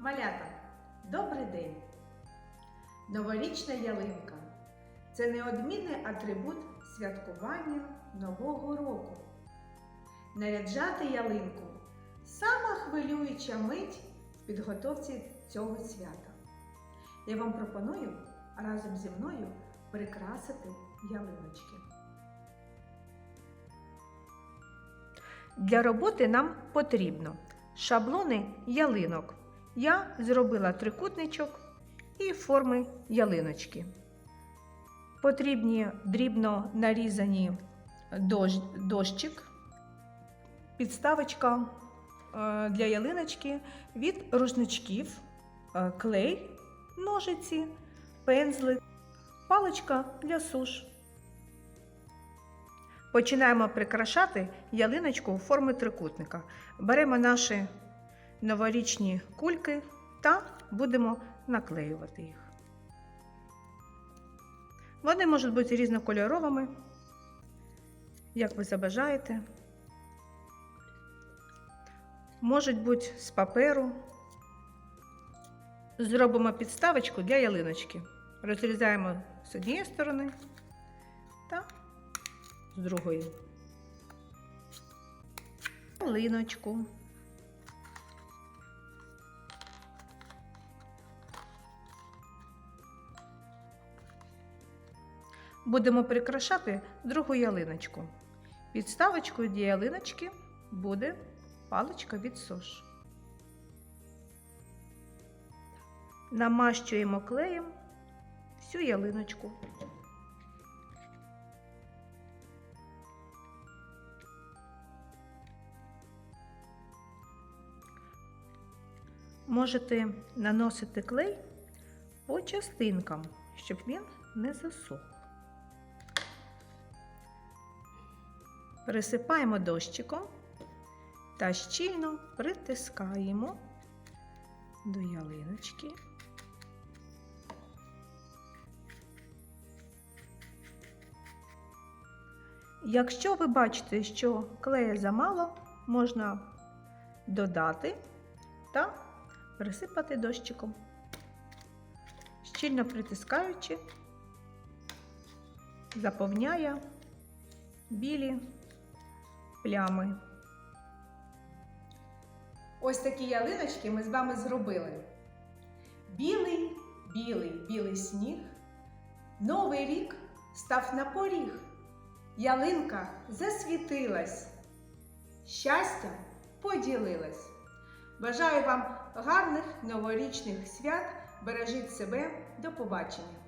Малята, добрий день! Новорічна ялинка це неодмінний атрибут святкування Нового року. Наряджати ялинку сама хвилююча мить в підготовці цього свята. Я вам пропоную разом зі мною прикрасити ялиночки. Для роботи нам потрібно шаблони ялинок. Я зробила трикутничок і форми ялиночки. Потрібні дрібно нарізані дощ, дощик, підставочка е, для ялиночки від рушничків, е, клей, ножиці, пензли, паличка для суш. Починаємо прикрашати ялиночку у формі трикутника. Беремо наші новорічні кульки та будемо наклеювати їх. Вони можуть бути різнокольоровими, як ви забажаєте. Можуть бути з паперу. Зробимо підставочку для ялиночки. Розрізаємо з однієї сторони та з другої. Ялиночку. Будемо прикрашати другу ялиночку. Підставочкою для ялиночки буде паличка від сош. Намащуємо клеєм всю ялиночку. Можете наносити клей по частинкам, щоб він не засох. Присипаємо дощиком та щільно притискаємо до ялиночки. Якщо ви бачите, що клею замало, можна додати та присипати дощиком, щільно притискаючи, заповняє білі плями. Ось такі ялиночки ми з вами зробили. Білий, білий, білий сніг. Новий рік став на поріг. Ялинка засвітилась. Щастя поділилась. Бажаю вам гарних новорічних свят. Бережіть себе. До побачення!